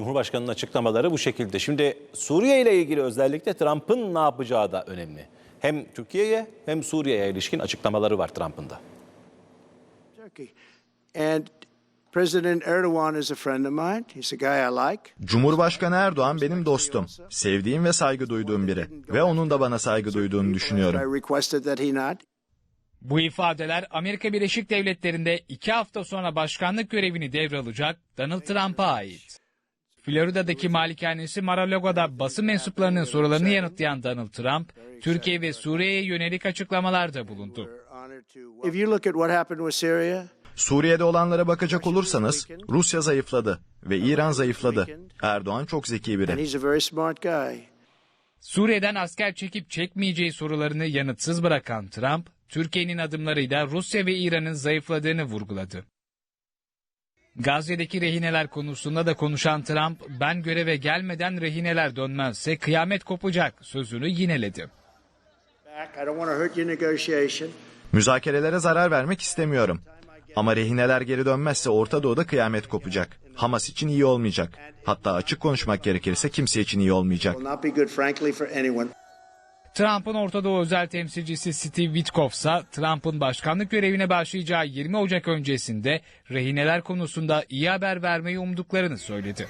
Cumhurbaşkanı'nın açıklamaları bu şekilde. Şimdi Suriye ile ilgili özellikle Trump'ın ne yapacağı da önemli. Hem Türkiye'ye hem Suriye'ye ilişkin açıklamaları var Trump'ın da. Turkey. And President Erdogan is a friend of mine. He's a guy I like. Cumhurbaşkanı Erdoğan benim dostum, sevdiğim ve saygı duyduğum biri ve onun da bana saygı duyduğunu düşünüyorum. Bu ifadeler Amerika Birleşik Devletleri'nde iki hafta sonra başkanlık görevini devralacak Donald Trump'a ait. Florida'daki malikanesi Mar-a-Lago'da basın mensuplarının sorularını yanıtlayan Donald Trump, Türkiye ve Suriye'ye yönelik açıklamalarda bulundu. Suriye'de olanlara bakacak olursanız Rusya zayıfladı ve İran zayıfladı. Erdoğan çok zeki biri. Suriye'den asker çekip çekmeyeceği sorularını yanıtsız bırakan Trump, Türkiye'nin adımlarıyla Rusya ve İran'ın zayıfladığını vurguladı. Gazze'deki rehineler konusunda da konuşan Trump, ben göreve gelmeden rehineler dönmezse kıyamet kopacak sözünü yineledi. Müzakerelere zarar vermek istemiyorum. Ama rehineler geri dönmezse Orta Doğu'da kıyamet kopacak. Hamas için iyi olmayacak. Hatta açık konuşmak gerekirse kimse için iyi olmayacak. Trump'ın Orta Doğu özel temsilcisi Steve Witkoff ise Trump'ın başkanlık görevine başlayacağı 20 Ocak öncesinde rehineler konusunda iyi haber vermeyi umduklarını söyledi.